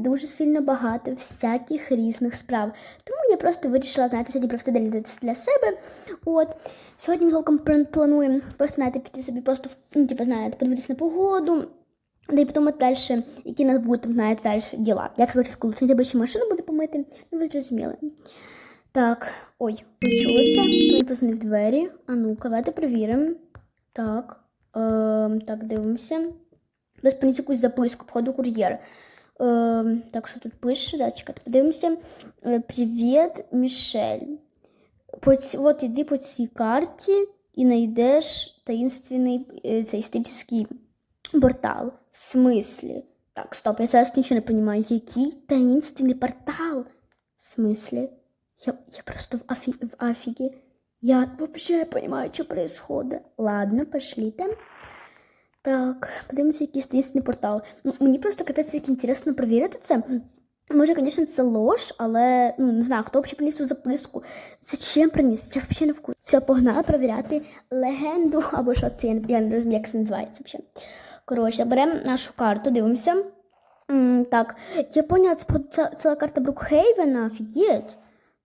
дуже сильно багато всяких різних справ. Тому я просто вирішила, знаєте, сьогодні просто день для- себе. От. Сьогодні ми з плануємо просто, знаєте, піти собі просто, ну, типу, знаєте, подивитися на погоду. Да і подумати далі, які у нас будуть, там, знаєте, далі діла. Як хочу скулу, треба ще машину буде помити, ну ви зрозуміли. Так, ой, це? Мені позвонив двері. А ну-ка, давайте перевіримо. Так, ем, так, дивимося. Поніс якусь записку, походу кур'єр. Ем, так, що тут пише? Да, чекайте, подивимося. Е, Привіт, Мішель. По от іди по цій карті і знайдеш таїнственний е, цей історичний портал. В смислі? Так, стоп, я зараз нічого не розумію. Який таїнственний портал? В смислі? Я, я просто в, афі, в афігі. Я вообще не понимаю, что происходит. Ладно, пошлите. Так, подивимося, якийсь таїнственний портал. Ну, мені просто капець як інтересно перевірити це. Може, звісно, це лож, але ну не знаю, хто взагалі приніс цю записку. Зачем приніс? Я взагалі не вкус. Все, погнали перевіряти легенду або що це, я не- розумію, як це називається взагалі. Коротше, беремо нашу карту, дивимося. М, так, я поняла, це це ціла карта Брукхейвена, офігеть.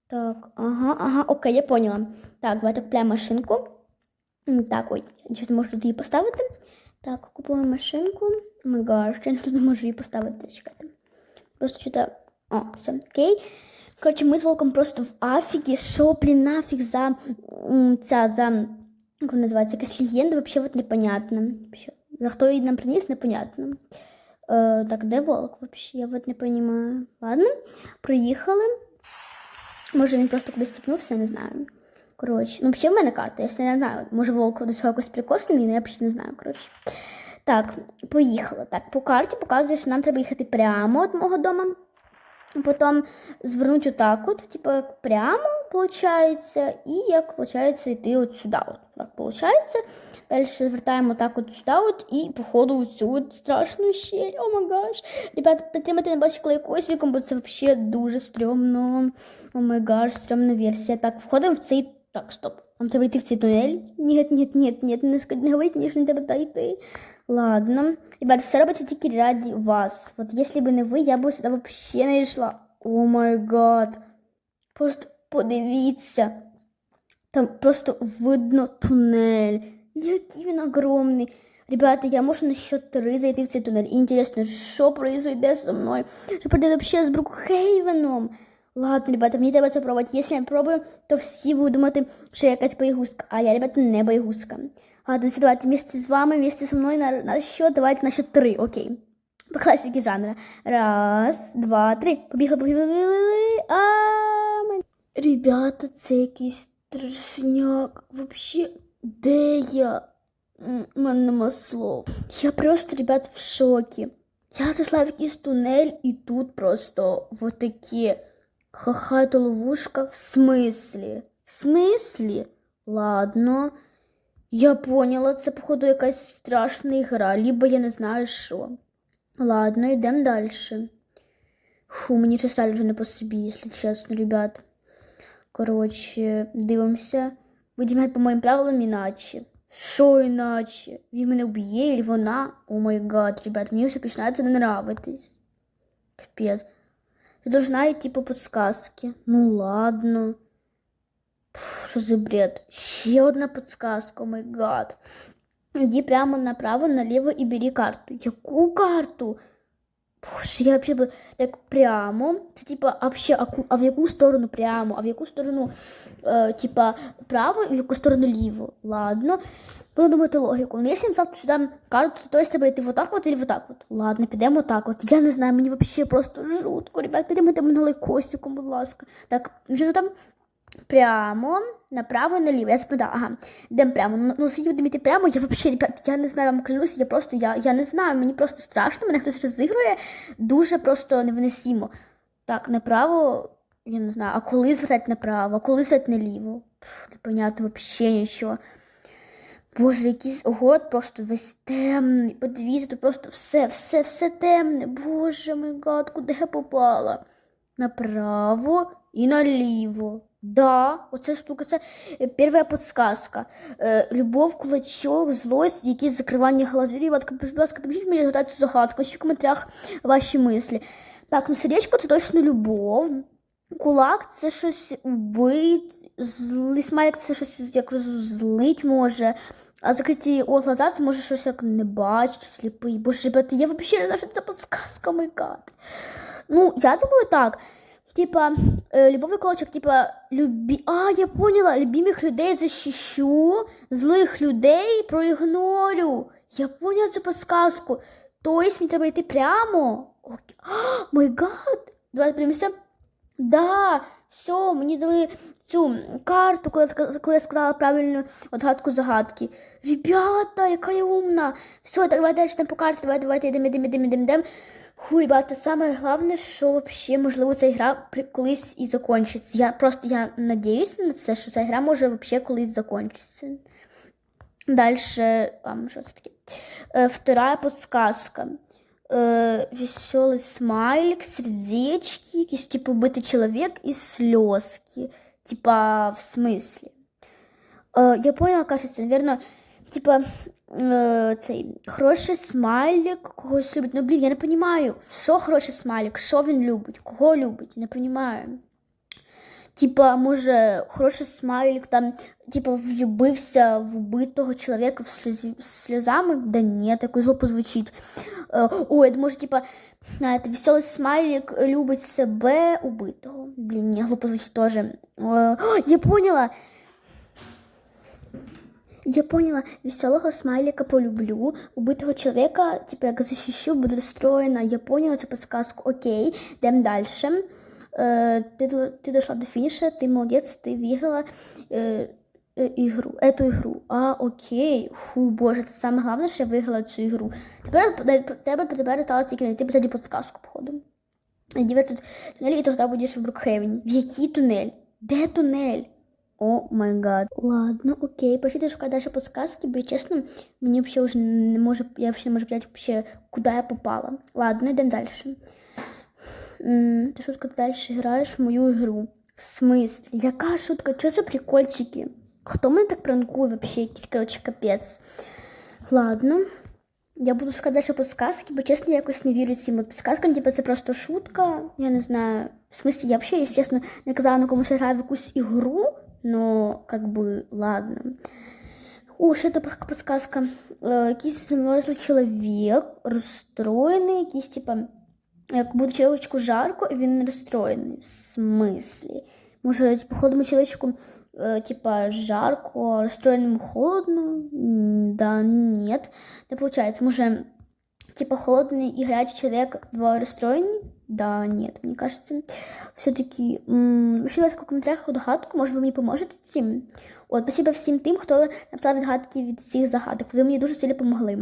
Так, ага, ага, окей, я поняла. Так, давайте купляємо машинку. М, Так, ой, щось можу тут її поставити. Так, купуємо машинку. Я тут не можу її поставити, чекайте. Просто что-то... О, все, окей. Коротше, ми з Волком просто в афігі. Що, блін, нафіг за ця, за, як вона називається, якась легенда, вообще вот непонятно. За хто її нам приніс, непонятно. Е, так, де Волк вообще, я вот не понимаю. Ладно, приїхали. Може він просто кудись стіпнувся, не знаю. Коротше, ну взагалі в мене карта, я не знаю. Може волк до цього якось прикослений, але я взагалі не знаю. Коротше. Так, поїхали. Так, по карті показує, що нам треба їхати прямо від мого дому. Потім звернути отак от, типу, як прямо, виходить, і як виходить, йти от сюди. От, так виходить. Далі звертаємо так от сюди от, і по ходу в цю от страшну щель. О май гаш. Ребята, підтримайте не бачите лайкосиком, бо це взагалі дуже стрьомно. О май гаш, стрьомна версія. Так, входимо в цей. Так, стоп. Нам треба йти в цей тунель. Ні, ні, ні, ні, не, не говоріть мені, що не треба туди йти. Ладно. Ребят, все робиться тільки раді вас. Вот если бы не ви, я б сюди вообще не йшла. О май гад. Просто подивіться. Там просто видно тунель. Який він огромний. Ребята, я можу на счет три зайти в цей тунель. Інтересно, що произойде зі мною? Що прийде вообще з Брукхейвеном? Ладно, ребята, треба це пробувати. Якщо я пробую, то всі будуть думати, що я якась боягузка. А я, ребята, не боягузка. Ладно, все, давайте вместе з вами, вместе со мною на, на счет, давайте на счет три, окей. По классике жанра. Раз, два, три. Побігли, побігли, побігли. А, мен- Ребята, це якийсь трешняк. Вообще, де я? У мене нема слов. Я просто, ребят, в шокі. Я зайшла в якийсь тунель, і тут просто вот такі ха-ха, это ловушка. В смислі? В смислі? Ладно. Я поняла, це, походу, якась страшна гра, либо я не знаю що. Ладно, йдемо далі. Фу, мені стало вже не по собі, якщо чесно, ребят. Коротше, дивимося. Будемо по моїм правилам іначе. Що іначе? Він мене вб'є, і вона. О май гад, ребят, мені вже починає це не нравитись. Капець. Ти должна йти по подсказке. Ну ладно. Що за бред? Ще одна подсказка, о май гад. Иди прямо направо, налево и бери карту. Яку карту? Боже, я вообще бы так прямо. Це типа вообще, а, а в яку сторону прямо, а в яку сторону, е, типа, право і в яку сторону ліво. Ладно. Думати логіку. Ну, якщо взяти сюди карту, то есть треба йти вот так вот или вот так вот. Ладно, підемо так от. Я не знаю, мені вообще просто жутко. Ребят, підемо на лайкосиком, будь ласка. Так, що там? Прямо, направо, наліво. Я запитала, ага, йдемо прямо. Ну, ну сидіть будемо йти прямо, я вообще, ребят, я не знаю, вам клянусь, я просто, я, я не знаю, мені просто страшно, мене хтось розігрує, дуже просто невиносимо. Так, направо, я не знаю, а коли звертати направо, а коли звертати наліво? Непонятно вообще нічого. Боже, якийсь город просто весь темний. Подивіться, тут просто все, все, все темне. Боже мой гад, куди я попала? Направо і наліво. Да, оце штука, це е, перша подсказка. Е, любов, кулачок, злость, якісь закривання глаз. Будь ласка, напишіть мені згадати цю загадку, ще в коментарях ваші мислі. Так, ну сердечко це точно любов. Кулак це щось убить, злий смайлик це щось як злить може. А закриті о, глаза це може щось як не бачить, сліпий. Боже, ребята, я взагалі не знаю, що це подсказка, мой гад. Ну, я думаю так. Типа, э, любовий колочок, типа, любі... А, я поняла, любимих людей защищу, злих людей проігнорю. Я поняла цю подсказку. Тобто мені треба йти прямо. А, мой гад. Давайте подивимося. Да, все, мені дали цю карту, коли, я коли я сказала правильну отгадку загадки. Ребята, яка я умна. Все, так давайте далі по карті, давайте, давайте, йдемо, йдемо, йдемо, йдемо, йдемо. Фу, ребята, саме головне, що вообще, можливо, ця гра колись і закінчиться. Я просто я надіюся на це, що ця гра може вообще колись закінчитися. Дальше, а, що це таке? Е, вторая подсказка. Е, веселий смайлик, сердечки, якийсь типу битий чоловік і сльозки. Типа, в смислі. Е, я поняла, кажется, наверное, типа, е, цей хороший смайлик, когось любить. Ну, блін, я не розумію, що хороший смайлик, що він любить, кого любить, не розумію. Типа, може, хороший смайлик там, типа, влюбився в убитого чоловіка в сльозі, сльозами? Да ні, так глупо звучить. Е, ой, може, типа, знаєте, веселий смайлик любить себе убитого. Блін, ні, глупо звучить теж. О, я поняла. Я поняла, веселого смайлика полюблю, убитого человека, типа, як защищу, буду расстроена. Я поняла цю подсказку. Окей, йдемо далі. Ти, ти дошла до фініша, ти молодець, ти виграла е, е, ігру, эту ігру. А, окей. Фу, боже, це саме головне, що я виграла цю ігру. Тепер тебе тепер осталось тільки знайти тоді подсказку, походу. Этот тунель, і тоді будеш в Брукхевені. В який тунель? Де тунель? О май гад. Ладно, окей. Пошлите шукати дальше подсказки, бо чесно, мені вообще уже не може, я вообще не можу понять вообще, я попала. Ладно, йдемо дальше. Ти шутка, дальше граєш в мою ігру. В смислі? Яка шутка? Що за прикольчики? Хто мене так пранкує вообще? Якийсь, короче, капець. Ладно. Я буду дальше подсказки, бо чесно, я якось не вірю цим от підсказкам. Типу, це просто шутка. Я не знаю. В смысле, я взагалі, якщо чесно, не казала на комусь граю в якусь ігру, но как бы ладно. О, ще така подсказка. Е, якийсь замерзлий чоловік, розстроєний, якийсь, типа, як чоловічку жарко, і він розстроєний. В смислі? Може, типу, холодному чоловічку, е, типа, жарко, розстроєному холодно? Да, нет. Не виходить. Може, типа, холодный и гарячий человек два расстроены? Да, нет, мне кажется. Все-таки, вообще, в коментарях догадку, може, ви мені поможете цим? От, спасибо всім тим, хто написав відгадки від цих загадок. Ви мені дуже сильно помогли. І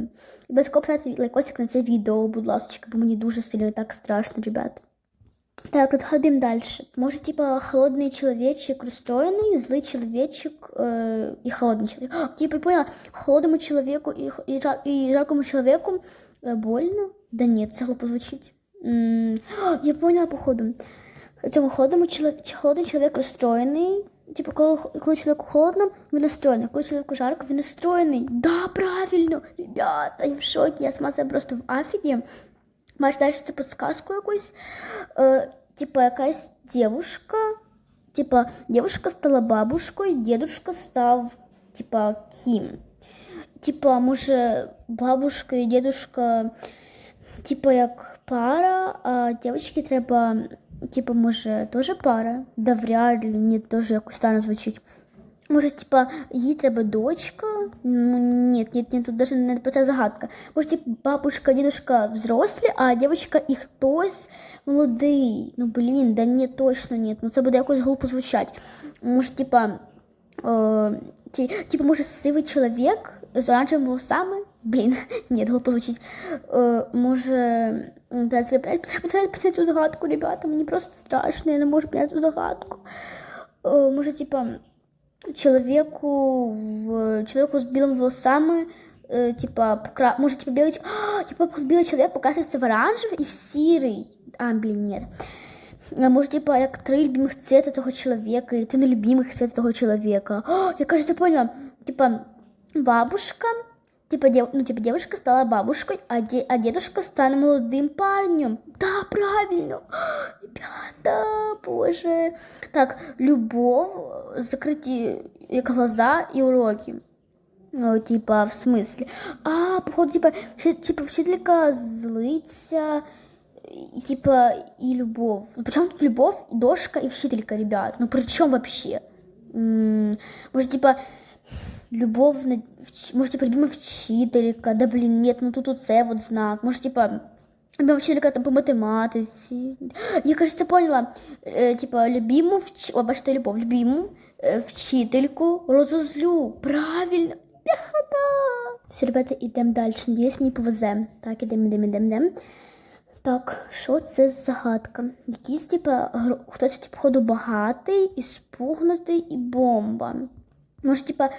обов'язково поставте лайкосик на це відео, будь ласка, бо мені дуже сильно так страшно, ребят. Так, вот ходим дальше. Может, типа, холодный человечек расстроенный, злый человечек э, и холодный человек. А, типа, поняла, холодному человеку и, х- и, жар, и жаркому человеку э, больно? Да нет, це глупо звучить. Я поняла, походу. Цьому холодному холодний чоловік розстроєний. Типу, коли, коли чоловіку холодно, він розстроєний. Коли чоловіку жарко, він розстроєний. Да, правильно, ребята, я в шокі, я сама себе просто в афігі. Маєш далі цю підсказку якусь. Е, типа якась девушка. Типа, девушка стала бабушкою, дедушка став, типа, ким. Типа, може, бабушка і дедушка, типа, як пара, а дівчинки треба, типа, може, теж пара? Да вряд ли, ні, теж якось странно звучить. Може, типа, їй треба дочка? Ну, нет, нет, нет, тут даже не про це загадка. Може, типа, бабушка, дедушка взрослі, а дівчинка і хтось молодий. Ну, блін, да ні, точно ні. Ну, це буде якось глупо звучать. Може, типа, е, ті, типа, може, сивий чоловік з оранжевими волосами? Блін, ні, глупо звучить. Е, може, м, зараз я опять поняти цю загадку, ребята, мені просто страшно, я не можу поняти цю загадку. Е, може, типа, человеку в человеку с белыми волосами, э, типа, покра... может, типа белый, ч- А, типа белый человек покрасился в оранжевый и в серый. А, блин, нет. А Може, типа, як три любимых цвета того человека, или три нелюбимых цвета того человека. О, я, кажется, поняла. Типа, бабушка, типа, дев, ну, типа, девушка стала бабушкой, а, де, а дедушка стане молодым парнем. Да, правильно. Ребята, боже. Так, любов, закрыті як глаза і уроки. Ну, типа, в смысле? А, походу, типа, вчи- типа, вчителька злиться, и, типа, и любовь. Ну, причем тут любовь, и дошка, и вчителька, ребят? Ну, при чем вообще? М, Может, типа, любовь, на... может, типа, любимая вчителька, да, блин, нет, ну, тут оце вот знак. Может, типа, любимая вчителька там по математиці. Я, кажется, поняла. Е, типа, любиму, вч... О, бачите, любов, любиму е, вчительку розозлю. Правильно. Бляха-да. Все, ребята, ідемо далі. Надіюсь, мені повезе. Так, ідемо, ідемо, ідемо, ідемо. Так, що це за загадка? Якийсь, типа, гро- хтось, типу, ходу багатий, і і бомба. Може, типа,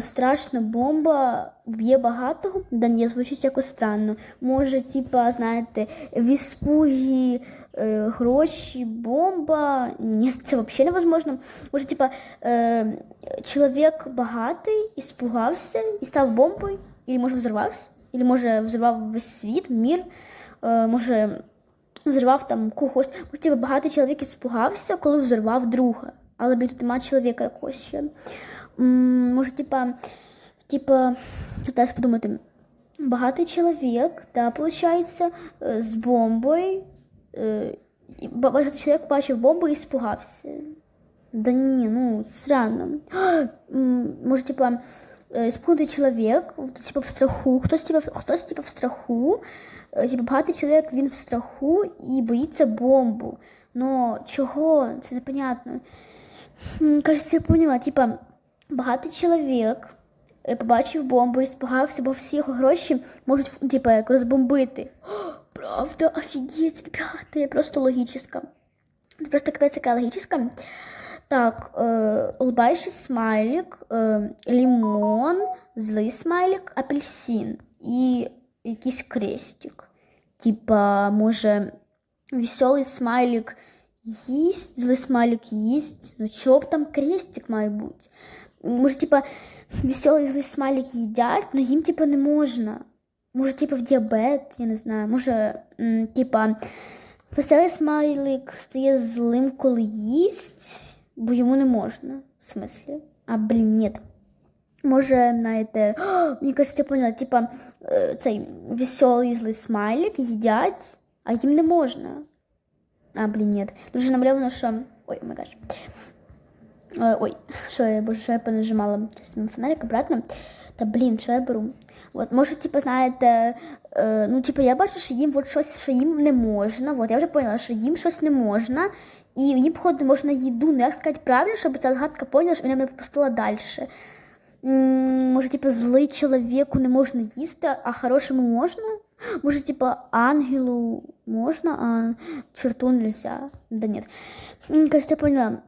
страшна бомба б'є багатого? Да ні, звучить якось странно. Може, типа, знаєте, в е, гроші, бомба. Ні, це взагалі невозможно. Може, типа, е, чоловік багатий, іспугався і став бомбою, і може взорвався, і може взорвав весь світ, мір, е, може взорвав там когось. Може, типа, багатий чоловік іспугався, коли взорвав друга. Але блін, тут немає чоловіка якогось ще. Може, типа, типа, зараз подумати. Багатий чоловік, да, получається, е, з бомбою. е, Багатий чоловік бачив бомбу і спугався. Да ні, ну, странно. Може, типа, е, спугнутий чоловік, типа в страху, хтось, типа, хтось, типа, в страху, типа, багатий чоловік, він в страху і боїться бомбу. Но чого? Це непонятно. М, Кажется, я поняла. Типа, багатий чоловік побачив бомбу і спугався, бо всі його гроші можуть типа, як розбомбити. Правда, офігеть, ребята, я просто логічна. Це просто капець така логічна. Так, е, улыбаючий смайлик, е, лимон, злий смайлик, апельсин і якийсь крестик. Типа, може, веселий смайлик їсть, злий смайлик їсть. Ну, чого б там крестик має бути? Може, типа, веселий злий смайлик їдять, но їм, типа, не можна. Може, типа, в діабет, я не знаю. Може, м, типа, веселий смайлик стає злим, коли їсть, бо йому не можна. В смислі? А, блін, ні. Може, знаєте, О, мені кажется, я поняла, типа, е, цей веселий злий смайлик їдять, а їм не можна. А, блін, ні. Дуже намальовано, що. Ой, май гаш. Е, Ой, що я, боже, що я понажимала Сейчас фонарик обратно. Та блін, що я беру? От, може, типу, знаєте, е, ну, типу, я бачу, що їм от щось, що їм не можна. От, я вже поняла, що їм щось не можна, і їм, походу, можна їду. Ну, як сказати правильно, щоб ця згадка поняла, що вона мене пропустила далі. М, Може, типу, злий чоловіку не можна їсти, а хорошому можна? Може, типу, ангелу можна, а чорту нельзя? Да. М, Кажется, я поняла.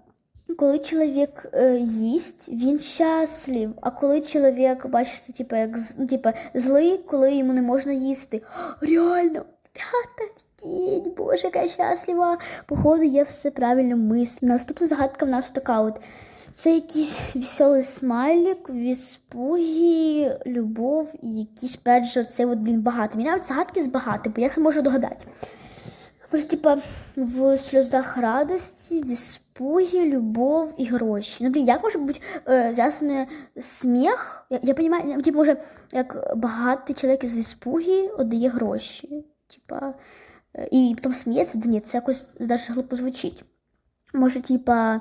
Коли чоловік е, їсть, він щаслив. А коли чоловік, бачите, типу, як з- ну, типу, злий, коли йому не можна їсти. Реально, п'ята кінь, боже, яка щаслива. Походу, я все правильно мислю. Наступна загадка в нас така от. Це якийсь веселий смайлик, віспугі, любов і якийсь опять же, оце от, блін, багато. Мені навіть загадки з багато, бо я не можу догадати. Може, типа в сльозах радості, в любов і гроші. Ну, блін, як може бути е, зв'язаний сміх? Я, я розумію, типу, може, як багатий чоловік із іспугі віддає гроші. Типа, е, і потім сміється, да ні, це якось навіть глупо звучить. Може, типа, е,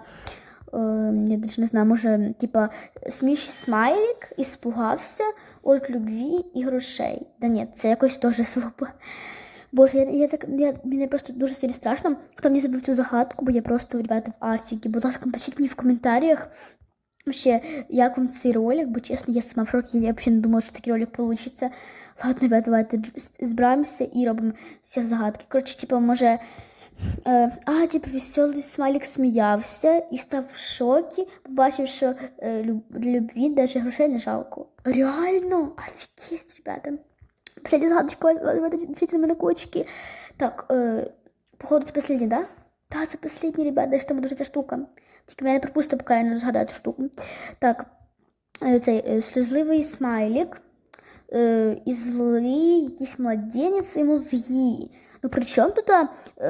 я навіть не знаю, може, типа, смішний смайлик іспугався від любві і грошей. Да ні, це якось теж слабо. Боже, я, я так я, мені просто дуже сильно страшно. Хто мені забив цю загадку, бо я просто, ребята, в афігі. Будь ласка, напишіть мені в коментарях. Вообще, як вам цей ролик, бо чесно, я сама в шокі, я взагалі не думала, що такий ролик вийде. Ладно, ребята, давайте збираємося і робимо всі загадки. Коротше, типу, може. Е, а, типу, веселий смайлик сміявся і став в шокі, побачив, що е, люб, любві навіть грошей не жалко. Реально? Офігеть, ребята. Последняя загадочка, давайте держите на мене кулачки. Так, э, походу, це последняя, да? Та, це останній, ребят, де ж там дуже ця штука. Тільки мене пропустив, поки я не згадаю цю штуку. Так, цей е, сльозливий смайлік. І злий якийсь младенець і мозги. Ну при чому тут,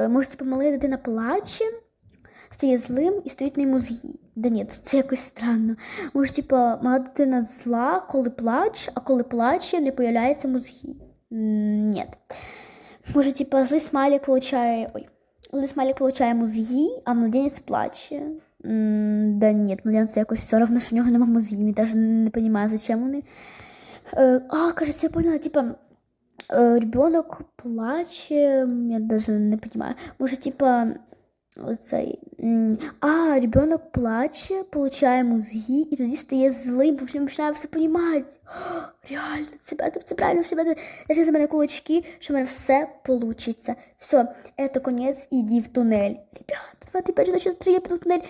може, типу, мала дитина плаче, стає злим і стоїть на мозги. Да ні, це якось странно. Може, типу, мала дитина зла, коли плаче, а коли плаче, не появляється мозги. Ні. Може, типа, злий смайлик получає. Ой. Злий смайлик получає мозги, а младенець плаче. Да ні, младенець якось все одно, що в нього нема мозгів. Я навіть не розумію, зачем вони. Е, а, кажется, я поняла, типа, э, ребенок плаче, я даже не понимаю. Может, типа, оцей, а, ребенок плаче, получає мозги, і тоді стає злим, бо вже починає все понімати. Реально, це, це правильно, все буде. Держи за мене кулачки, що в мене все получиться. Все, это конець, іди в тунель. Ребят, 25 на 3, я піду в тунель.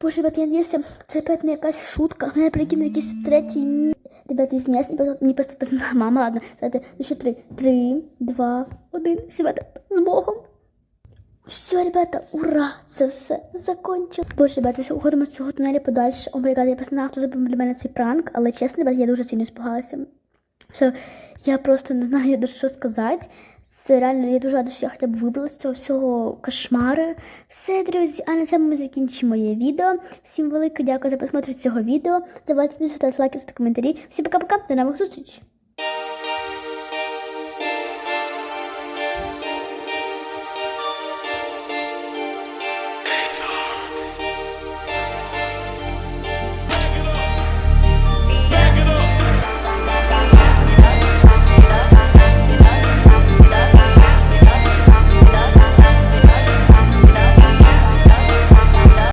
Боже, ребят, я надіюся, це опять не якась шутка. Мене прикинули якийсь третій мі... Ребята, извиняюсь, мені просто, позвонила мама, ладно. Давайте, що, три, три, два, один. Все, ребята, з Богом. Все, ребята, ура! Це все закончилось. Боже, ребята, все, уходимо з цього тунелю подальше. О май гад, я просто знала, хто зробив для мене цей пранк, але чесно, ребята, я дуже сильно спугалася. Все, я просто не знаю, даже що сказати. Це реально, я дуже рада, що я хоча б вибрала з цього всього кошмару. Все, друзі, а на цьому ми закінчимо моє відео. Всім велике дякую за просмотр цього відео. Давайте підписуйтесь, лайки та коментарі. Всім пока-пока, до нових зустрічей!